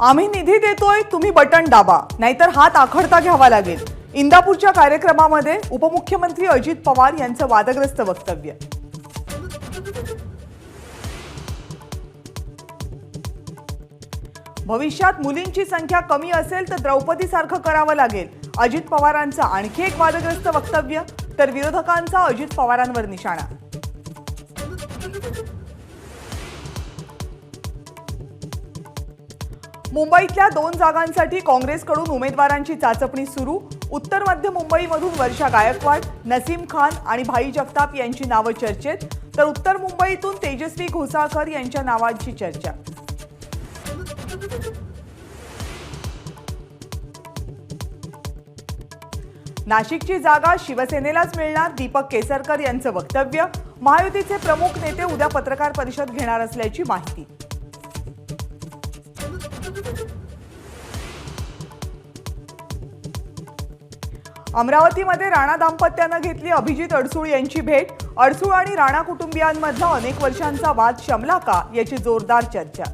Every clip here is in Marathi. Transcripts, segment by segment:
आम्ही निधी देतोय तुम्ही बटन दाबा. नाहीतर हात आखडता घ्यावा लागेल. इंदापूरच्या कार्यक्रमामध्ये उपमुख्यमंत्री अजित पवार यांचं वादग्रस्त वक्तव्य. भविष्यात मुलींची संख्या कमी असेल तर द्रौपदी सारखं करावं लागेल. अजित पवारांचं आणखी एक वादग्रस्त वक्तव्य तर विरोधकांचा अजित पवारांवर निशाणा. मुंबईतल्या दोन जागांसाठी काँग्रेसकडून उमेदवारांची चाचपणी सुरू. उत्तर मध्य मुंबईमधून वर्षा गायकवाड नसीम खान आणि भाई जगताप यांची नावं चर्चेत. तर उत्तर मुंबईतून तेजस्वी घोसाळकर यांच्या नावांची चर्चा. नाशिकची जागा शिवसेनेलाच मिळणार दीपक केसरकर यांचं वक्तव्य. महायुतीचे प्रमुख नेते उद्या पत्रकार परिषद घेणार असल्याची माहिती. अमरावतीमध्ये राणा दाम्पत्यानं घेतली अभिजित अडसूळ यांची भेट. अडसूळ आणि राणा कुटुंबियांमधला अनेक वर्षांचा वाद शमला का याची जोरदार चर्चा.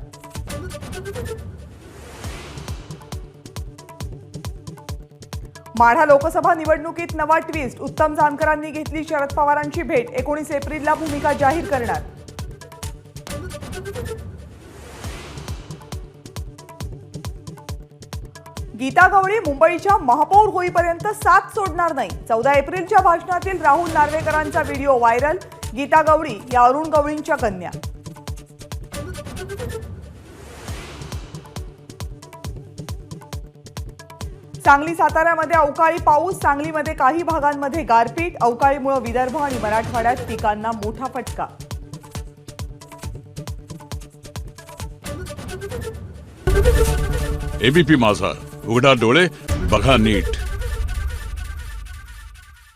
माढा लोकसभा निवडणुकीत नवा ट्विस्ट उत्तम जानकरांनी घेतली शरद पवारांची भेट. एकोणीस एप्रिलला भूमिका जाहीर करणार. गीता गवळी मुंबईच्या महापौर होईपर्यंत साथ सोडणार नाही. चौदा एप्रिलच्या भाषणातील राहुल नार्वेकरांचा व्हिडिओ व्हायरल. गीता गवळी या अरुण गवळींच्या कन्या. सांगली साताऱ्यामध्ये अवकाळी पाऊस सांगलीमध्ये काही भागांमध्ये गारपीट अवकाळीमुळे विदर्भ आणि मराठवाड्यात पिकांना मोठा फटका. एबीपी माझा. उघडा डोळे बघा नीट.